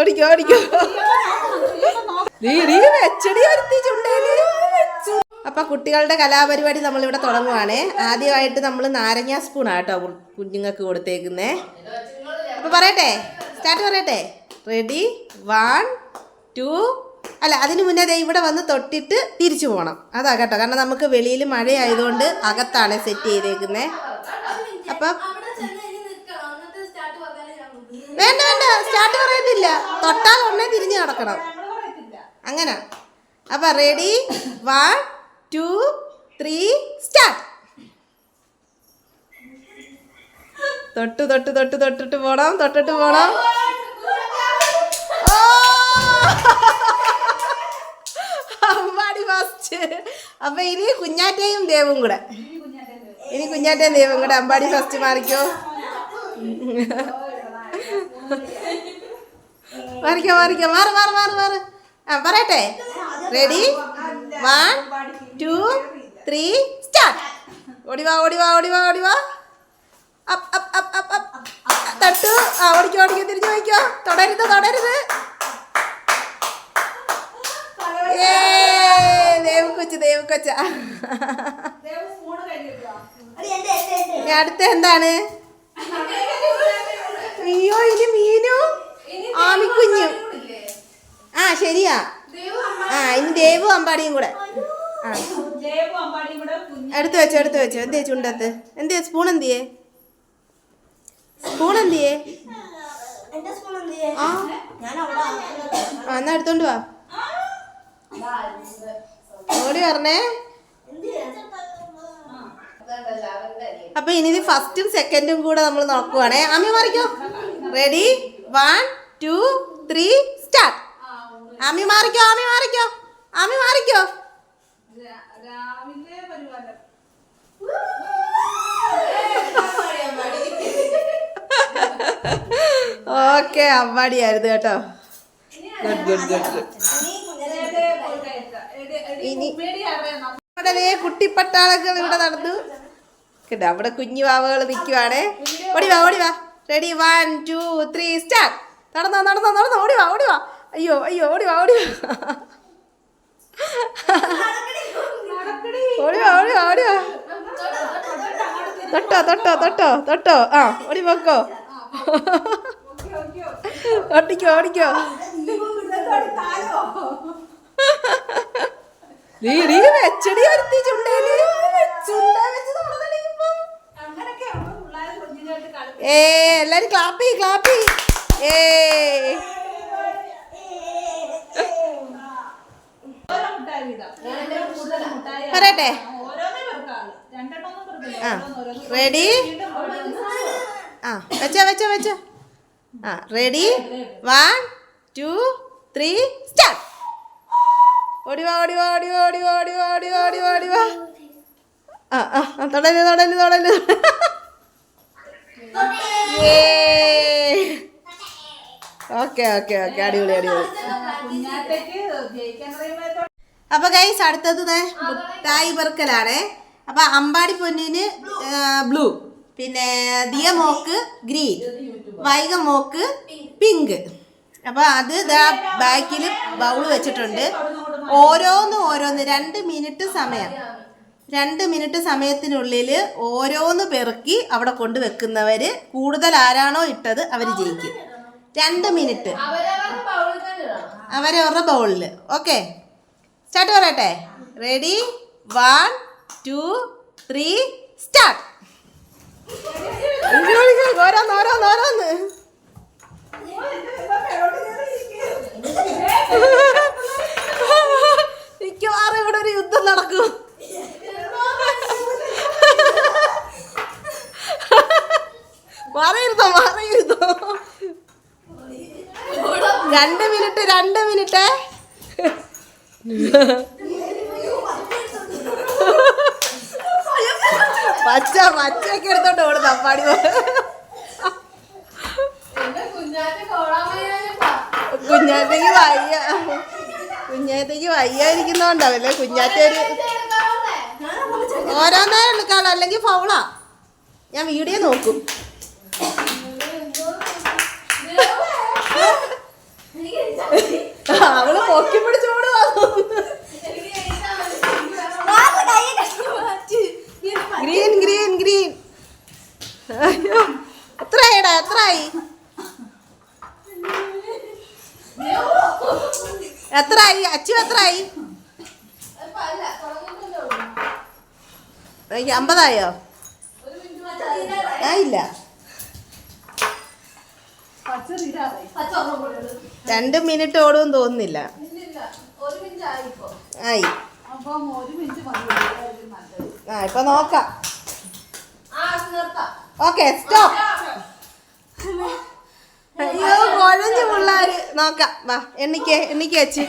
ഓടിക്കോ ഓടിക്കോ. നീ നീ വെച്ചടി വരുത്തി ചുണ്ടേൽ അപ്പൊ കുട്ടികളുടെ കലാപരിപാടി നമ്മളിവിടെ തുടങ്ങുവാണേ. ആദ്യമായിട്ട് നമ്മൾ നാരങ്ങ സ്പൂൺ ആട്ടോ കുഞ്ഞുങ്ങൾക്ക് കൊടുത്തേക്കുന്നേ. അപ്പൊ പറയട്ടെ സ്റ്റാർട്ട് പറയട്ടെ. റെഡി വൺ ടു അല്ല അതിന് മുന്നേ ദേ ഇവിടെ വന്ന് തൊട്ടിട്ട് തിരിച്ചു പോകണം അതാ കേട്ടോ കാരണം നമുക്ക് വെളിയിൽ മഴയായതുകൊണ്ട് അകത്താണ് സെറ്റ് ചെയ്തേക്കുന്നത് അപ്പം വേണ്ട സ്റ്റാർട്ട് പറയത്തില്ല. തൊട്ടാൽ ഒന്നേ തിരിഞ്ഞു നടക്കണം. അങ്ങനെ. അപ്പൊ ready one two three start തൊട്ട് തൊട്ട് തൊട്ട് തൊട്ടിട്ട് പോണം തൊട്ടിട്ട് പോണം! അമ്പാടി അപ്പൊ ഇനി കുഞ്ഞാറ്റയും ദേവും കൂടെ. ഇനി കുഞ്ഞാറ്റയും ദേവും കൂടെ അമ്പാടി ഫസ്റ്റ് മാറിക്കോ. മാറിക്കോ മാറിക്കോ. മാറ് മാറ് മാറ് മാറ്. ആ പറയട്ടെ. Ready one two three start ഓടിവാ ഓടിവാ ഓടിവാ ഓടിവാ up up up up up തട്ടു. ആ ഓടിക്കോ ഓടിക്കോ തിരിഞ്ഞു പോയിക്കോ. തുടരുത് തുടരുത്. ഏ ദേവക്കൊച്ച് ദേവക്കൊച്ച. അടുത്ത എന്താണ്? അയ്യോ ഇനി മീനു. ആമിക്കുഞ്ഞു ആ ശരിയാ. ആ ഇനി ദേവു അമ്പാടിയും കൂടെ. ആ. എടുത്തു വെച്ചോ എടുത്തു വെച്ചോ. എന്തേ ചുണ്ടത്ത് എന്തേ സ്പൂൺ എന്തിയേ? സ്പൂൺ എന്തിയേ? ആ. ആ എന്നാ എടുത്തോണ്ട് വാ. ഓടി പറഞ്ഞേ അപ്പൊ ഇനി ഇത് ഫസ്റ്റും സെക്കൻഡും കൂടെ നമ്മൾ നോക്കുവാണേ. അമ്മ Marico. Ready one two three start Ami Marico Ami മാറിക്കോ ആമി മാറിക്കോ. രാവിലെ പരിപാലനം. ഓക്കെ അമ്മാടിയായിരുന്നു കേട്ടോ. ഗുഡ് ഗുഡ് ഗുഡ് ഗുഡ് ഇനി നമ്മുടെ ദേ കുട്ടിപ്പട്ടാളങ്ങൾ ഇവിടെ നടന്നു. കേട്ടോ അവിടെ കുഞ്ഞു വാവകൾ നിൽക്കുവാണേ. ഓടി വാ ഓടി വാ. Ready one two three start നടന്നോ നടന്നോ നടന്നോ ഓടി വാ ഓടി വാ. അയ്യോ അയ്യോ ഓടി വാ ഓടി ഓടി വാ ഓടി വാ ഓടി വാ. തൊട്ടോ തൊട്ടോ തൊട്ടോ തൊട്ടോ. ആ ഓടി പോക്കോ. ഓടിക്കോ ഓടിക്കോ. നീ നീ വെച്ചടി വരുത്തി ചുണ്ടേൽ. ഏ എല്ലാരും ക്ലാപ്പി ക്ലാപ്പി ഏ പറയട്ടെ. ആ റെഡി ആ വെച്ചോ വെച്ചോ വെച്ചോ. ആ ready one two three start ഓടി വാ ഓടി വാ ഓടി വാ ഓടി വാ ഓടി വാ ഓടി വാ ഓടി വാ ഓടി വാ ആ ആ ആ, തൊടൽ. തൊടൽ. Okay okay okay. അടിപൊളി അടിപൊളി. അപ്പൊ ഗൈസ് അടുത്തത് മുട്ടായി പെറുക്കലാണ്. അപ്പൊ അമ്പാടി പൊന്നിന് ബ്ലൂ പിന്നെ ദിയ മോക്ക് ഗ്രീൻ വൈക മോക്ക് പിങ്ക് അപ്പൊ അത് ഇതാ ബാക്കിൽ ബൗൾ വെച്ചിട്ടുണ്ട്. ഓരോന്ന് ഓരോന്ന് രണ്ട് മിനിറ്റ് സമയം. രണ്ട് മിനിറ്റ് സമയത്തിനുള്ളിൽ ഓരോന്ന് പെറുക്കി അവിടെ കൊണ്ടുവെക്കുന്നവർ കൂടുതൽ ആരാണോ ഇട്ടത് അവർ ജയിക്കും. രണ്ട് മിനിറ്റ്. അവരവരുടെ ബൗളിൽ ഓക്കെ. സ്റ്റാർട്ട് പറയട്ടെ. Ready one two three start ഓരോന്ന് ഓരോന്ന് ഓരോന്ന് മിക്കവാറും ഇവിടെ ഒരു യുദ്ധം നടക്കും മാറിയിരുന്നോ മാറിയിരുന്നോ രണ്ട് മിനിറ്റ് രണ്ട് മിനിറ്റ് പച്ച പച്ചയൊക്കെ എടുത്തോണ്ട് ഓടുന്നു അപ്പാടി കുഞ്ഞാറ്റയ്ക്ക് വയ്യ. കുഞ്ഞാറ്റയ്ക്ക് വയ്യായിരിക്കുന്നോണ്ടാവല്ലേ കുഞ്ഞാറ്റ ഒരു ഓരോന്നേ എടുക്കാളോ അല്ലെങ്കിൽ ഫൗളാ. ഞാൻ വീഡിയോ നോക്കും. അവൾ പൊക്കി പിടിച്ചോട് ഗ്രീൻ ഗ്രീൻ ഗ്രീൻ. അത്രയായിടാ എത്രയായി? എത്രയായി? അച്ചു എത്രയായി? അമ്പതായോ? ആ ഇല്ല. പച്ച തീരാറായി രണ്ട് മിനിറ്റ് ഓടും തോന്നുന്നില്ല. ആയി. ആ ഇപ്പൊ നോക്കാം. Okay stop. അയ്യോ. കുഴഞ്ഞു പിള്ളാര്. നോക്കാം. വാ എണ്ണിക്കേ എണ്ണിക്ക് വെച്ച്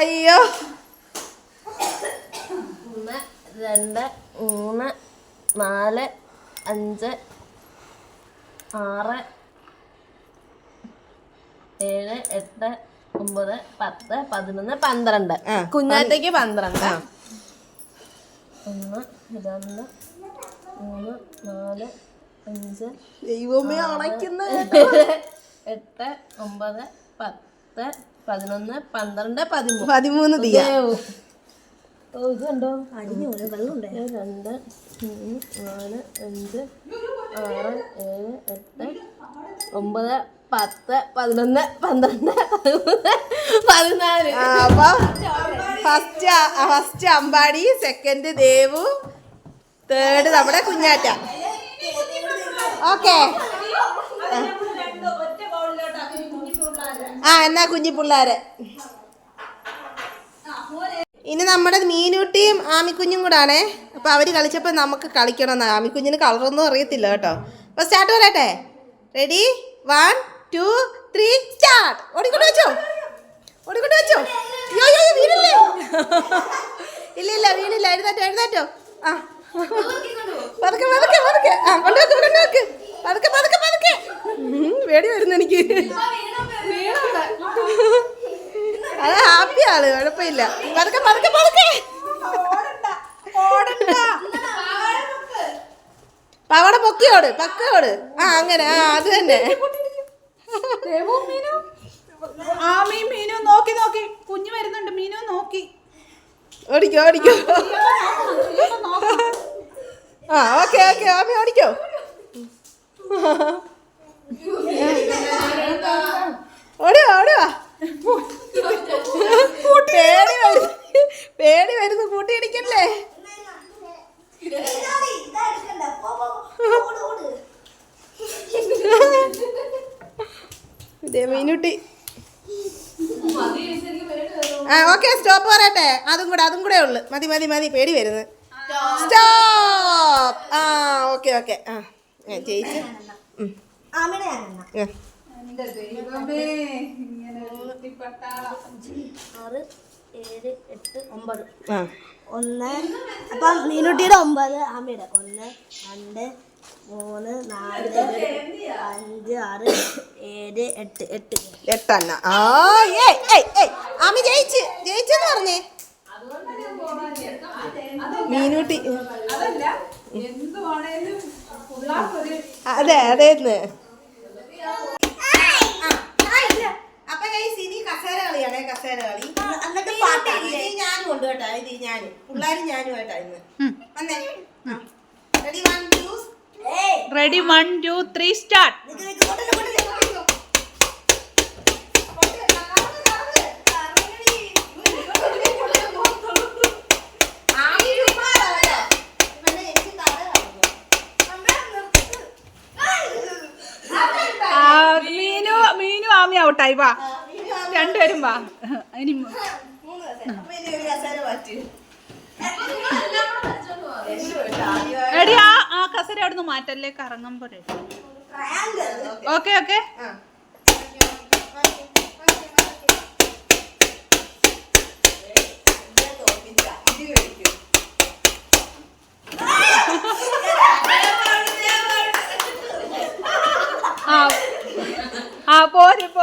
അയ്യോ. ഒന്ന് രണ്ട് മൂന്ന് നാല് അഞ്ച് ആറ് ഏഴ് എട്ട് ഒമ്പത് പത്ത് പതിനൊന്ന് പന്ത്രണ്ട്. കുഞ്ഞാറ്റയ്ക്ക് പന്ത്രണ്ട്. ഒന്ന് രണ്ട് മൂന്ന് നാല് അഞ്ച് ദൈവമേ അണയ്ക്കുന്ന എട്ട് ഒമ്പത് പത്ത് പതിനൊന്ന് പന്ത്രണ്ട് പതിമൂന്ന്. പതിമൂന്ന് തീയ ഇതുണ്ടോ ഒന്ന്, രണ്ട് മൂന്ന് നാല് അഞ്ച് ആറ് ഏഴ് എട്ട് ഒമ്പത് പത്ത് പതിനൊന്ന് പന്ത്രണ്ട് പതിമൂന്ന് പതിനാല്. അപ്പം first first Ambadi second Devu third നമ്മുടെ കുഞ്ഞാറ്റ. ഓക്കെ ഒറ്റ ബൗളിലോട്ടാക്കി കുഞ്ഞു പിള്ളേരെ ആ എന്നാ കുഞ്ഞി പിള്ളേരെ. ഇനി നമ്മുടെ മീനൂട്ടിയും ആമിക്കുഞ്ഞും കൂടാണേ. അപ്പൊ അവർ കളിച്ചപ്പോ നമുക്ക് കളിക്കണം എന്നാ. ആമിക്കുഞ്ഞിന് കളറൊന്നും അറിയത്തില്ല കേട്ടോ. അപ്പൊ സ്റ്റാർട്ട് പറയട്ടെ. Ready one two three start ഓടിക്കൊണ്ട് വെച്ചോ. ഓടിക്കൊണ്ട് വെച്ചോ. അയ്യോ അയ്യോ, വീണില്ലേ? ഇല്ല ഇല്ല വീണില്ല. എഴുന്നേറ്റോ എഴുന്നേറ്റോ. ആ. പതുക്കെ പതുക്കെ പതുക്കെ. ആ കൊണ്ടുവെക്ക് കൊണ്ടുവെക്ക്. പതുക്കെ പതുക്കെ പതുക്കെ. പേടി വരുന്നു എനിക്ക്. അത് ഹാപ്പി ആൾ കുഴപ്പമില്ല. പതുക്കെ പതുക്കെ പതുക്കെ. പവട പൊക്കിയോട് പക്കയോട്. ആ അങ്ങനെ ആ അത് തന്നെ. ആ മീൻ മീനു നോക്കി നോക്കി. കുഞ്ഞു വരുന്നുണ്ട് മീനു നോക്കി. ഓടിക്കോ ഓടിക്കോ. ആ ഓക്കെ ഓക്കെ ആമി ഓടിക്കോ. ഓടുക ഓടുക പേടി വരുന്നു. പേടി വരുന്നു കൂട്ടി ഇടിക്കല്ലേ ഇതേ മീനുട്ടി. ആ ഓക്കെ സ്റ്റോപ്പ് പറയട്ടെ. അതും കൂടെ അതും കൂടെ ഉള്ളു. മതി മതി മതി. പേടി വരുന്നു. സ്റ്റോപ്പ്. ആ ഓക്കെ ഓക്കെ. ആ. ആറ് ഏഴ് എട്ട് ഒമ്പത്. ഒന്ന് അപ്പം മീനുട്ടിയുടെ ഒമ്പത് അമ്മയുടെ ഒന്ന് രണ്ട് മൂന്ന് നാല് അഞ്ച് ആറ് ഏഴ് എട്ട് എട്ട്. എട്ടെണ്ണ. ആ ഏയ് ഏയ് ഏയ് ആമി ജയിച്ച്. ജയിച്ചെന്ന് പറഞ്ഞേ. മീനുട്ടി. അതല്ല എന്തുവാണേലും അതെ അതെ അപ്പൊ guys, ഇനി കസേര കളിയാണേ കസേര കളി. എന്നിട്ട് ഇത് ഞാനും ഉണ്ട് കേട്ടോ ഇത് ഞാനും. പിള്ളേരും ഞാനും ആയിട്ടാ ഇന്ന്. വന്നേ. Ready one two ready one two three start ഔട്ടായി വാ. രണ്ടുപേരും വാ. ഇനി എടി ആ ആ കസര അവിടുന്ന് മാറ്റല്ലേ? കറങ്ങാൻ പോരെ ഓക്കെ ഓക്കെ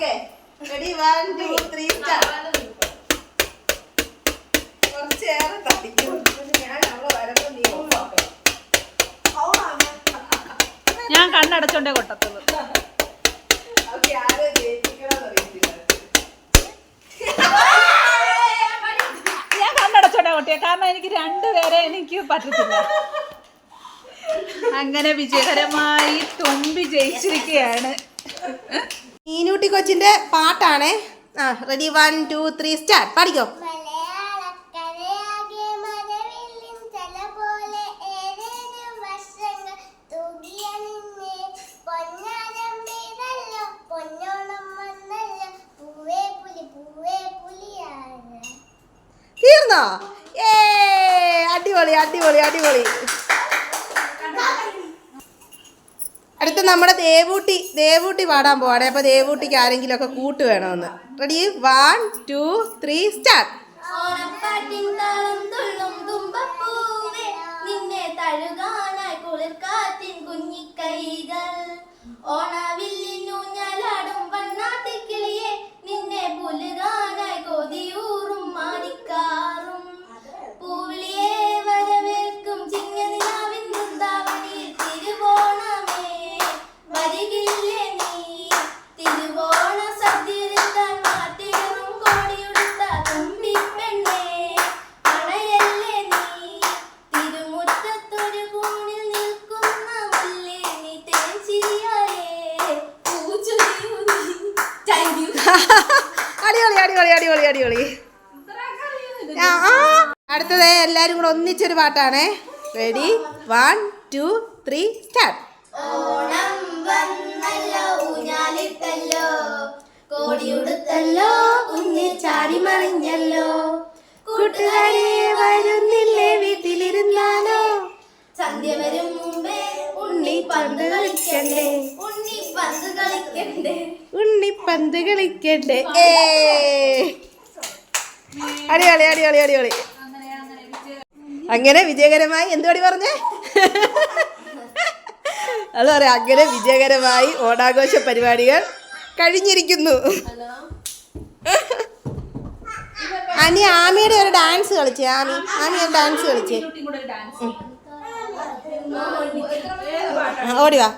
പോര് പോര് വൺ ടു ത്രീ സ്റ്റാർട്ട് കുറച്ചേറെ തട്ടിക്കും ഞാൻ അവളെ വരുമ്പോ നീ ഞാൻ കണ്ണടച്ചോണ്ടേ കൊട്ടത്തുള്ളൂ. അവർക്ക് ആരെ ജയിപ്പിക്കണമെന്ന് അറിയത്തില്ല. ഞാൻ കണ്ണടച്ചോണ്ടേ കൊട്ടിയ. കാരണം എനിക്ക് രണ്ടുപേരെ എനിക്ക് പറ്റത്തില്ല. അങ്ങനെ വിജയകരമായി തുമ്പി ജയിച്ചിരിക്കുകയാണ്. മീനൂട്ടി കൊച്ചിന്റെ പാട്ടാണേ. ആ ready one two three start പാടിക്കോ. തീർന്നോ? ഏ അടിപൊളി അടിപൊളി അടിപൊളി. അടുത്ത നമ്മുടെ ദേവൂട്ടി ദേവൂട്ടി പാടാൻ പോവാണേ. അപ്പൊ ദേവൂട്ടിക്ക് ആരെങ്കിലും ഒക്കെ കൂട്ട് വേണമെന്ന് ready one two three start ഓണവില്ലിനു ഞാൻ ആടും തുമ്പപ്പൂവേ നിന്നെ തഴുകാനായി അടിപൊളി. അടുത്തത് എല്ലാരും കൂടെ ഒന്നിച്ചൊരു പാട്ടാണേ. Ready one two three start Onam വന്നല്ലോ ഊഞ്ഞാലിട്ടല്ലോ. കോടിയുടുത്തല്ലോ കുഞ്ഞ് ചാടി മറിഞ്ഞല്ലോ. കൂട്ടുകാരെ വരുന്നില്ലേ വീട്ടിലിരുന്നാലോ? സന്ധ്യ വരും മുമ്പേ ഉണ്ണി പന്ത് കളിക്കണ്ടേ? ഉണ്ണി പന്ത് കളിക്കണ്ടേ? ഉണ്ണിപ്പന്ത് കളിക്കണ്ടേ? ഏ. അടിപൊളി അടിപൊളി അടിപൊളി. അങ്ങനെ വിജയകരമായി എന്തുപടി പറഞ്ഞേ? അത് പറയാം അങ്ങനെ വിജയകരമായി ഓണാഘോഷ പരിപാടികൾ കഴിഞ്ഞിരിക്കുന്നു. അനി ആമിയുടെ ഒരു ഡാൻസ് കളിച്ചേ ആമി. ആമി ഒരു ഡാൻസ് കളിച്ചേ. ഓടി വാ.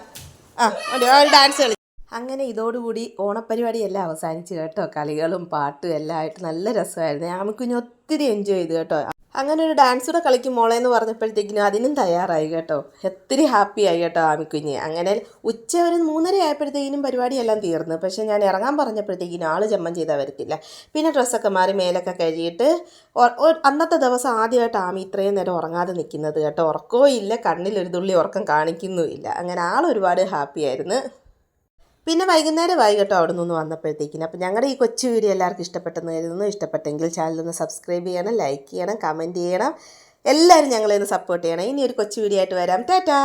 ആ ഓടി ഒരു ഡാൻസ് കളി അങ്ങനെ ഇതോടുകൂടി ഓണപ്പരിപാടി എല്ലാം അവസാനിച്ച് കേട്ടോ. കളികളും പാട്ടും എല്ലാം ആയിട്ട് നല്ല രസമായിരുന്നു. ആമിക്കുഞ്ഞ് ഒത്തിരി എൻജോയ് ചെയ്തു കേട്ടോ. അങ്ങനെ ഒരു ഡാൻസ് കൂടെ കളിക്കും മോളെ എന്ന് പറഞ്ഞപ്പോഴത്തേക്കിനും അതിനും തയ്യാറായി കേട്ടോ. ഒത്തിരി ഹാപ്പി ആയി കേട്ടോ ആമിക്കുഞ്ഞ് അങ്ങനെ ഉച്ച ഒരു മൂന്നര ആയപ്പോഴത്തേക്കിനും പരിപാടിയെല്ലാം തീർന്നു. പക്ഷേ ഞാൻ ഇറങ്ങാൻ പറഞ്ഞപ്പോഴത്തേക്കിനും ആൾ ജമ്മം ചെയ്താൽ വരത്തില്ല. പിന്നെ ഡ്രസ്സൊക്കെ മാറി മേലൊക്കെ കഴുകിയിട്ട് അന്നത്തെ ദിവസം ആദ്യമായിട്ട് ആമി ഇത്രയും നേരം ഉറങ്ങാതെ നിൽക്കുന്നത് കേട്ടോ. ഉറക്കവും ഇല്ല. കണ്ണിൽ ഒരു തുള്ളി ഉറക്കം കാണിക്കുന്നുമില്ല. അങ്ങനെ ആൾ ഒരുപാട് ഹാപ്പി ആയിരുന്നു. പിന്നെ വൈകുന്നേരം കേട്ടോ അവിടെ നിന്ന് വന്നപ്പോഴത്തേക്കിന്. അപ്പോൾ ഞങ്ങളുടെ ഈ കൊച്ചു വീഡിയോ എല്ലാവർക്കും ഇഷ്ടപ്പെട്ടെന്ന് കരുതുന്നു. ഇഷ്ടപ്പെട്ടെങ്കിൽ ചാനലൊന്ന് സബ്സ്ക്രൈബ് ചെയ്യണം ലൈക്ക് ചെയ്യണം കമന്റ് ചെയ്യണം. എല്ലാവരും ഞങ്ങളെ ഒന്ന് സപ്പോർട്ട് ചെയ്യണം. ഇനി ഒരു കൊച്ചു വീഡിയോ ആയിട്ട് വരാം. ടാറ്റാ!